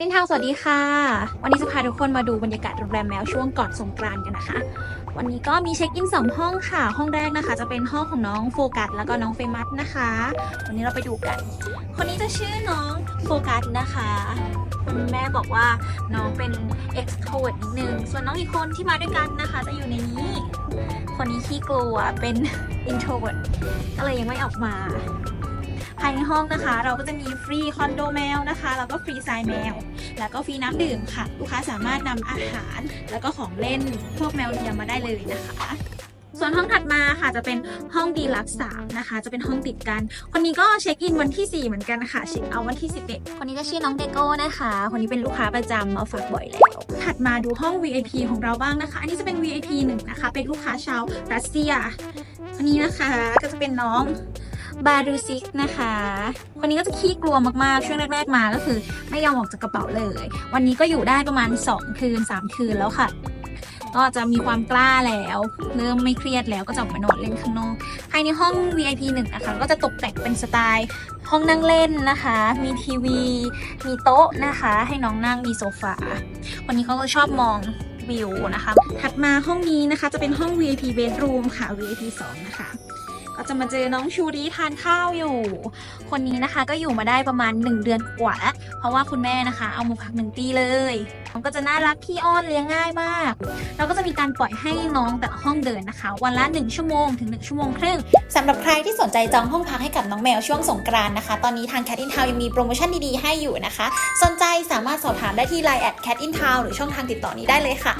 ตินทางสวัสดีค่ะ วันนี้จะพาทุกคนมาดูบรรยากาศโรงแรมแมวช่วงก่อนสงกรานต์กันนะคะ วันนี้ก็มีเช็คอินสองห้องค่ะ ห้องแรกนะคะ จะเป็นห้องของน้องโฟกัสแล้วก็น้องเฟมัสนะคะ วันนี้เราไปดูกัน คนนี้จะชื่อน้องโฟกัสนะคะคุณแม่บอกว่าน้องเป็น extrovert นิดนึง ส่วนน้องอีกคนที่มาด้วยกันนะคะ จะอยู่ในนี้ คนนี้ขี้กลัวเป็น introvert ก็เลยยังไม่ออกมา ภายในห้องนะคะ เราก็จะมีฟรีคอนโดแมวนะคะ แล้วก็ฟรีทรายแมว แล้วก็ฟรีน้ำดื่มค่ะ ลูกค้าสามารถนำอาหาร แล้วก็ของเล่นพวกแมวเลียงมาได้เลยนะคะส่วนห้องถัดมาค่ะจะเป็นห้องดีลักซ์สามนะคะ จะเป็นห้องติดกัน คนนี้ก็เช็คอินวันที่ 4 เหมือนกันค่ะ เช็คเอาท์วันที่ 11 คนนี้ก็ชื่อน้องเดโก้นะคะ คนนี้เป็นลูกค้าประจำมาฝากบ่อยแล้ว ถัดมาดูห้อง VIP ของเราบ้างนะคะ อันนี้จะเป็น VIP หนึ่งนะคะ เป็นลูกค้าชาวรัสเซียคนนี้นะคะก็จะเป็นน้อง บารูซิกนะคะ คนนี้ก็จะขี้กลัวมากๆ ช่วงแรกๆมาก็คือไม่ยอมออกจากกระเป๋าเลย วันนี้ก็อยู่ได้ประมาณ 2 คืน 3 คืนแล้วค่ะ ก็จะมีความกล้าแล้ว เริ่มไม่เครียดแล้วก็จะออกมานอนเล่นข้างนอก ภายในห้อง VIP 1นะคะ ก็จะตกแต่งเป็นสไตล์ ห้องนั่งเล่นนะคะ มีทีวี มีโต๊ะนะคะ ให้น้องนั่งมีโซฟา วันนี้เขาก็ชอบมองวิวนะคะ ถัดมาห้องนี้นะคะจะเป็นห้อง VIP bedroom ค่ะ VIP 2 นะคะ ก็จะมาเจอน้องชูรีทานข้าวอยู่ คนนี้นะคะก็อยู่มาได้ประมาณ 1 เดือนกว่าแล้ว เพราะว่าคุณแม่นะคะ เอามาพักหนึ่งปีเลยน้องก็จะน่ารักขี้อ้อนเลี้ยงง่ายมาก เราก็จะมีการปล่อยให้น้องแต่ละห้องเดินนะคะ วันละ 1 ชั่วโมงถึง 1 ชั่วโมงครึ่งสำหรับใครที่สนใจจองห้องพักให้กับน้องแมวช่วงสงกรานนะคะ ตอนนี้ทาง Cat in Town ยังมีโปรโมชั่นดีๆให้อยู่นะคะ สนใจสามารถสอบถามได้ที่ Line at Cat in Town หรือช่องทางติดต่อนี้ได้เลยค่ะ